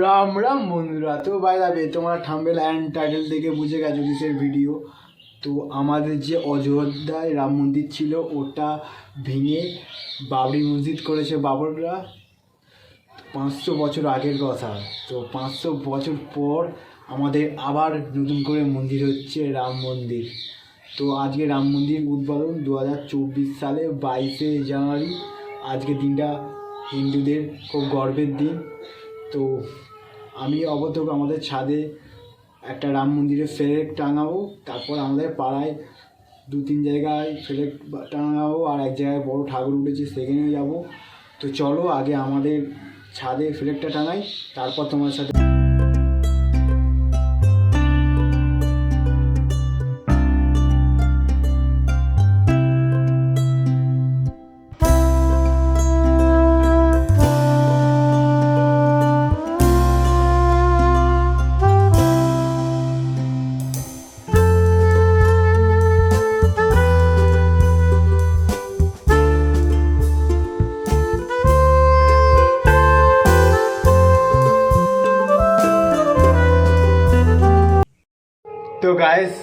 রাম রাম বন্ধুরা, তো বাই দাবে তোমরা থাম্বেল অ্যান্ড টাইটেল দেখে বুঝে গেছো কিসের ভিডিও তো আমাদের যে অযোধ্যায় রাম মন্দির ছিল, ওটা ভেঙে বাবরি মসজিদ করেছে বাবররা। পাঁচশো বছর আগের কথা। তো পাঁচশো বছর পর আমাদের আবার নতুন করে মন্দির হচ্ছে রাম মন্দির। তো আজকে রাম মন্দির উদ্বোধন দু হাজার চব্বিশ সালে বাইশে জানুয়ারি। আজকে দিনটা হিন্দুদের খুব গর্বের দিন। তো আমি অবতক আমাদের ছাদে একটা রাম মন্দিরে ফ্লেগ টাঙাবো, তারপর আমাদের পাড়ায় দু তিন জায়গায় ফ্লেগ টাঙাবো আর এক জায়গায় বড় ঠাকুর উঠেছে সেখানেও যাব। তো চলো আগে আমাদের ছাদে ফ্লেগটা টাঙাই, তারপর তোমার সাথে তো গায়েস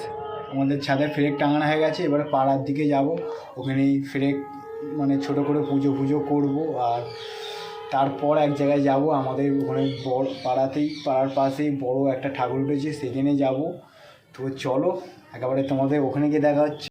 আমাদের ছাদে ফ্রেক টাঙানো হয়ে গেছে, এবারে পাড়ার দিকে যাব। ওখানেই ফ্রেক মানে ছোট করে পুজো পুজো করব আর তারপর এক জায়গায় যাব। আমাদের ওখানে বড় পাড়াতেই, পাড়ার পাশেই বড় একটা ঠাকুর উঠেছে, সেখানে যাব। তো চলো, একেবারে তোমাদের ওখানে গিয়ে দেখা হচ্ছে।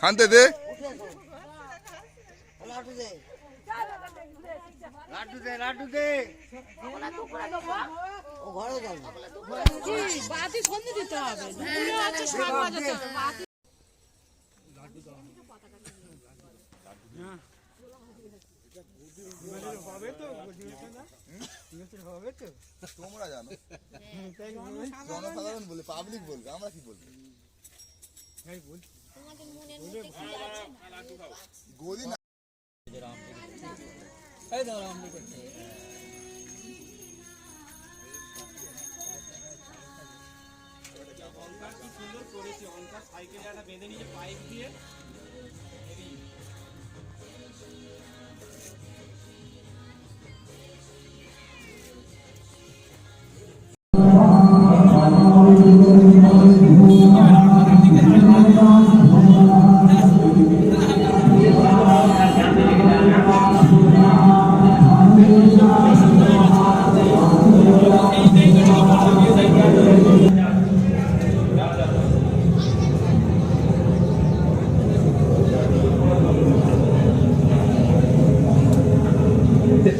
খানতে দে। তোমরা জানো। জনসাধারণ বলে পাবলিক বলবে আমরা কি বলব? গদি না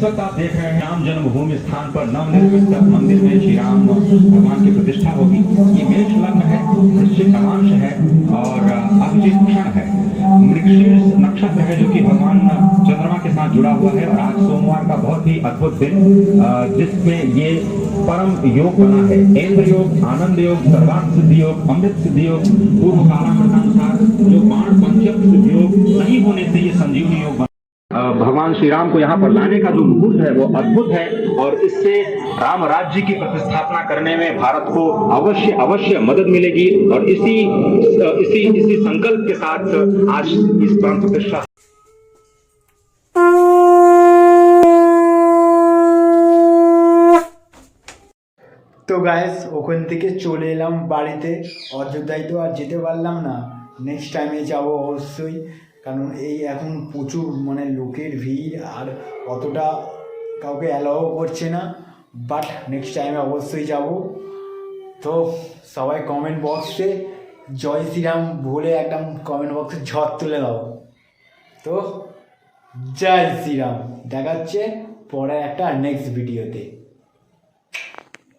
इस वक्त आप देख रहे हैं, राम जन्मभूमि स्थान पर नवनिर्मित मंदिर में श्री राम भगवान की प्रतिष्ठा होगी। ये मेष लग्न है, वृश्चिक नवांश है और अभिजित क्षण है। मृगशीर्ष नक्षत्र है जो कि भगवान चंद्रमा के साथ जुड़ा हुआ है और आज सोमवार का बहुत ही अद्भुत दिन जिसमें ये परम योग बना है। इंद्र योग, आनंद योग सर्वार्थ सिद्धि योग, अमृत सिद्धि योग पूर्व कालानुसार जो बाण पंचम सिद्धि योग नहीं होने से ये संजीवनी योग भगवान श्री राम को यहाँ पर लाने का जो मुहूर्त है वो अद्भुत है और इससे राम राज्य की प्रतिस्थापना करने में भारत को अवश्य अवश्य मदद मिलेगी और इसी इसी इसी संकल्प के साथ आज इस प्राण प्रतिष्ठा তো গায়েস ওখান থেকে চলে এলাম বাড়িতে অযোধ্যায় তো আর যেতে পারলাম না নেক্সট টাইমে যাব অবশ্যই কারণ এই এখন প্রচুর মানে লোকের ভিড় আর অতটা কাউকে অ্যালাও করছে না বাট নেক্সট টাইমে অবশ্যই যাব। তো সবাই কমেন্ট বক্সে জয় শ্রীরাম বলে একদম কমেন্ট বক্সে ঝড় তুলে দাও। তো জয় শ্রীরাম, দেখাচ্ছে পরে একটা নেক্সট ভিডিওতে